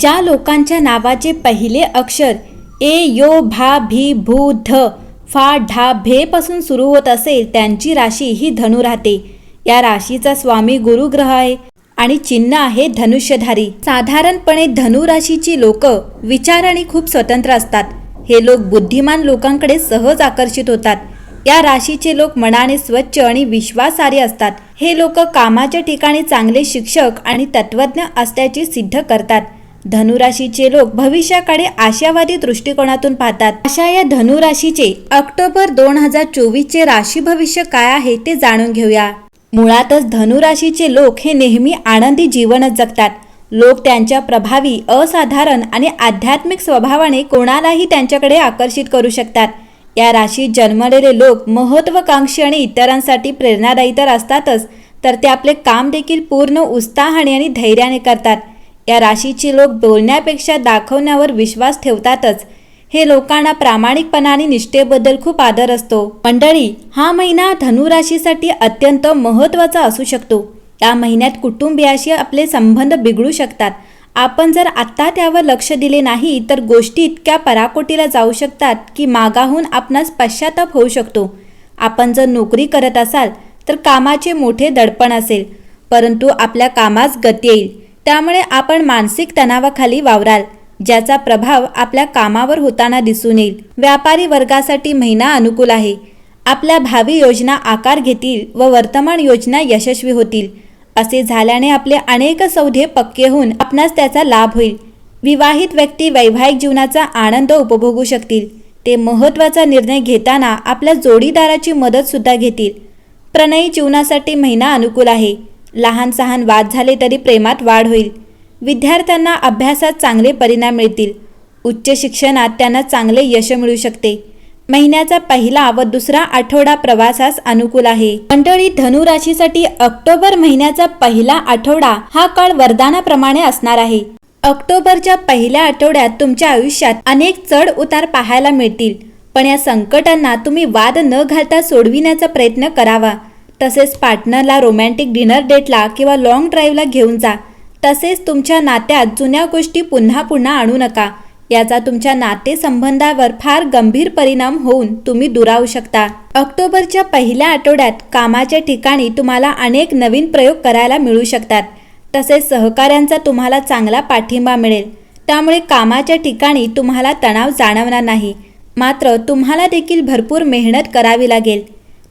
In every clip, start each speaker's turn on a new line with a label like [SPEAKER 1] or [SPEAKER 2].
[SPEAKER 1] ज्या लोकांच्या नावाचे पहिले अक्षर ए यो भा भी भू ध फा ढा भेपासून सुरू होत असेल त्यांची राशी ही धनु राहते. या राशीचा स्वामी गुरुग्रह आहे. आणि चिन्ह आहे धनुष्यधारी. साधारणपणे धनु राशीची लोक विचाराने खूप स्वतंत्र असतात. हे लोक बुद्धिमान लोकांकडे सहज आकर्षित होतात. या राशीचे लोक मनाने स्वच्छ आणि विश्वासार्ह असतात. हे लोक कामाच्या ठिकाणी चांगले शिक्षक आणि तत्वज्ञ असल्याचे सिद्ध करतात. धनुराशीचे लोक भविष्याकडे आशावादी दृष्टिकोनातून पाहतात. अशा या धनुराशीचे ऑक्टोबर दोन हजार चोवीसचे राशी भविष्य काय आहे ते जाणून घेऊया. मुळातच धनुराशीचे लोक हे नेहमी आनंदी जीवनच जगतात. लोक त्यांच्या प्रभावी असाधारण आणि आध्यात्मिक स्वभावाने कोणालाही त्यांच्याकडे आकर्षित करू शकतात. या राशीत जन्मलेले लोक महत्वाकांक्षी आणि इतरांसाठी प्रेरणादायी तर असतातच तर ते आपले काम देखील पूर्ण उत्साहाने आणि धैर्याने करतात. या राशीची लोक बोलण्यापेक्षा दाखवण्यावर विश्वास ठेवतातच. हे लोकांना प्रामाणिकपणाने निष्ठेबद्दल खूप आदर असतो. मंडळी हा महिना धनु राशीसाठी अत्यंत महत्त्वाचा असू शकतो. या महिन्यात कुटुंबियाशी आपले संबंध बिघडू शकतात. आपण जर आत्ता त्यावर लक्ष दिले नाही तर गोष्टी इतक्या पराकोटीला जाऊ शकतात की मागाहून आपणास पश्चाताप होऊ शकतो. आपण जर नोकरी करत असाल तर कामाचे मोठे दडपण असेल परंतु आपल्या कामास गती येईल. त्यामुळे आपण मानसिक तणावाखाली वावराल ज्याचा प्रभाव आपल्या कामावर होताना दिसून येईल. व्यापारी वर्गासाठी महिना अनुकूल आहे. आपल्या भावी योजना आकार घेतील व वर्तमान योजना यशस्वी होतील. असे झाल्याने आपले अनेक सौधे पक्के होऊन आपणास त्याचा लाभ होईल. विवाहित व्यक्ती वैवाहिक जीवनाचा आनंद उपभोगू शकतील. ते महत्त्वाचा निर्णय घेताना आपल्या जोडीदाराची मदत सुद्धा घेतील. प्रणयी जीवनासाठी महिना अनुकूल आहे. लहान सहान वाद झाले तरी प्रेमात वाढ होईल. विद्यार्थ्यांना अभ्यासात चांगले परिणाम मिळतील. उच्च शिक्षणात त्यांना चांगले यश मिळू शकते. महिन्याचा पहिला व दुसरा आठवडा प्रवासास अनुकूल आहे. मंडळी धनु राशीसाठी ऑक्टोबर महिन्याचा पहिला आठवडा हा काळ वरदानाप्रमाणे असणार आहे. ऑक्टोबरच्या पहिल्या आठवड्यात तुमच्या आयुष्यात अनेक चढ उतार पाहायला मिळतील. पण या संकटांना तुम्ही वाद न घालता सोडविण्याचा प्रयत्न करावा. तसेच पार्टनरला रोमॅन्टिक डिनर डेटला किंवा लॉंग ड्राईव्हला घेऊन जा. तसेच तुमच्या नात्यात जुन्या गोष्टी पुन्हा पुन्हा आणू नका. याचा तुमच्या नातेसंबंधावर फार गंभीर परिणाम होऊन तुम्ही दुरावू शकता. ऑक्टोबरच्या पहिल्या आठवड्यात कामाच्या ठिकाणी तुम्हाला अनेक नवीन प्रयोग करायला मिळू शकतात. तसेच सहकाऱ्यांचा तुम्हाला चांगला पाठिंबा मिळेल. त्यामुळे कामाच्या ठिकाणी तुम्हाला तणाव जाणवणार नाही. मात्र तुम्हाला देखील भरपूर मेहनत करावी लागेल.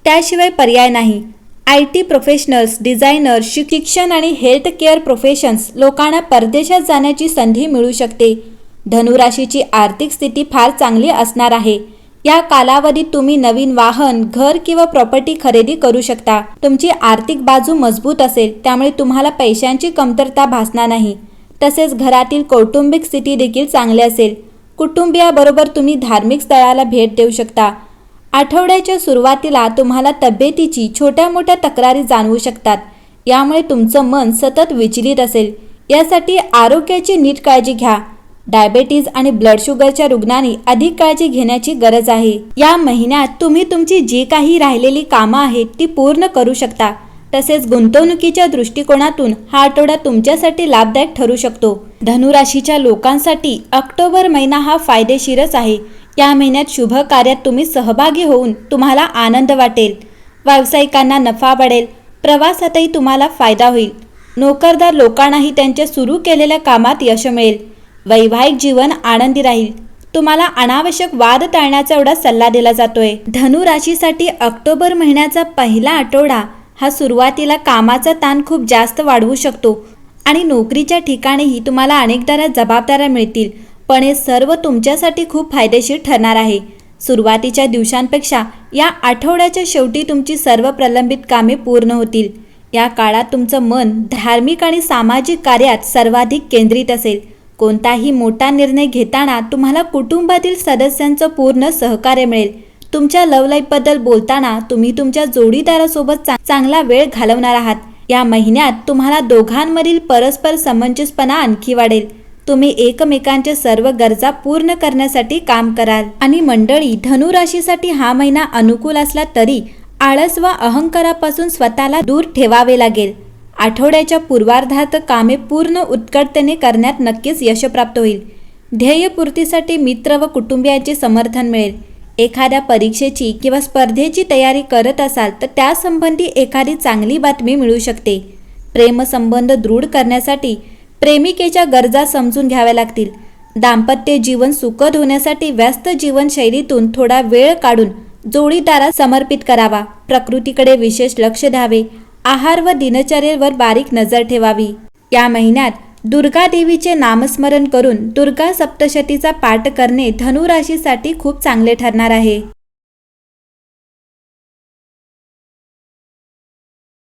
[SPEAKER 1] त्याशिवाय पर्याय नाही. आय टी प्रोफेशनल्स डिझायनर शिक्षण आणि हेल्थ केअर प्रोफेशन्स लोकांना परदेशात जाण्याची संधी मिळू शकते. धनुराशीची आर्थिक स्थिती फार चांगली असणार आहे. या कालावधीत तुम्ही नवीन वाहन घर किंवा प्रॉपर्टी खरेदी करू शकता. तुमची आर्थिक बाजू मजबूत असेल त्यामुळे तुम्हाला पैशांची कमतरता भासणार नाही. तसेच घरातील कौटुंबिक स्थिती देखील चांगली असेल. कुटुंबियाबरोबर तुम्ही धार्मिक स्थळाला भेट देऊ शकता. आठवड्याच्या सुरुवातीला तुम्हाला तब्येतीची छोट्या मोठ्या तक्रारी जाणवू शकतात. यामुळे तुमचं मन सतत विचलित असेल. यासाठी आरोग्याची नीट काळजी घ्या. डायबेटीज आणि ब्लड शुगरच्या रुग्णांनी अधिक काळजी घेण्याची गरज आहे. या महिन्यात तुम्ही तुमची जी काही राहिलेली कामं आहेत ती पूर्ण करू शकता. तसेच गुंतवणुकीच्या दृष्टिकोनातून हा आठवडा तुमच्यासाठी लाभदायक ठरू शकतो. धनुराशीच्या लोकांसाठी ऑक्टोबर महिना हा फायदेशीरच आहे. या महिन्यात शुभ कार्यात तुम्ही सहभागी होऊन तुम्हाला आनंद वाटेल. व्यावसायिकांना नफा वाढेल प्रवासातही तुम्हाला फायदा होईल. नोकरदार लोकांनाही त्यांच्या सुरू केलेल्या कामात यश मिळेल. वैवाहिक जीवन आनंदी राहील. तुम्हाला अनावश्यक वाद टाळण्याचा एवढा सल्ला दिला जातोय. धनु राशीसाठी ऑक्टोबर महिन्याचा पहिला आठवडा हा सुरुवातीला कामाचा ताण खूप जास्त वाढवू शकतो आणि नोकरीच्या ठिकाणीही तुम्हाला अनेकदा जबाबदाऱ्या मिळतील. पण हे सर्व तुमच्यासाठी खूप फायदेशीर ठरणार आहे. सुरुवातीच्या दिवसांपेक्षा या आठवड्याच्या शेवटी तुमची सर्व प्रलंबित कामे पूर्ण होतील. या काळात तुमचं मन धार्मिक आणि सामाजिक कार्यात सर्वाधिक केंद्रित असेल. कोणताही मोठा निर्णय घेताना तुम्हाला कुटुंबातील सदस्यांचं पूर्ण सहकार्य मिळेल. तुमच्या लव्ह लाईफबद्दल बोलताना तुम्ही तुमच्या जोडीदारासोबत चांगला वेळ घालवणार आहात. या महिन्यात तुम्हाला दोघांमधील परस्पर समंजसपणा आणखी वाढेल. तुम्ही एकमेकांच्या सर्व गरजा पूर्ण करण्यासाठी काम कराल. आणि मंडळी धनु राशीसाठी हा महिना अनुकूल असला तरी आळस व अहंकारापासून स्वतःला दूर ठेवावे लागेल. आठवड्याच्या पूर्वार्धात कामे पूर्ण उत्कटतेने करण्यात नक्कीच यश प्राप्त होईल. ध्येयपूर्तीसाठी मित्र व कुटुंबियांचे समर्थन मिळेल. एखाद्या परीक्षेची किंवा स्पर्धेची तयारी करत असाल तर त्यासंबंधी एखादी चांगली बातमी मिळू शकते. प्रेमसंबंध दृढ करण्यासाठी प्रेमिकेच्या गरजा समजून घ्याव्या लागतील. दाम्पत्य जीवन सुखद होण्यासाठी व्यस्त जीवनशैलीतून थोडा वेळ काढून जोडीदारा समर्पित करावा. प्रकृतीकडे विशेष लक्ष द्यावे. आहार व दिनचर्येवर बारीक नजर ठेवावी. या महिन्यात दुर्गा देवीचे नामस्मरण करून दुर्गा सप्तशतीचा पाठ करणे धनुराशीसाठी खूप चांगले ठरणार आहे.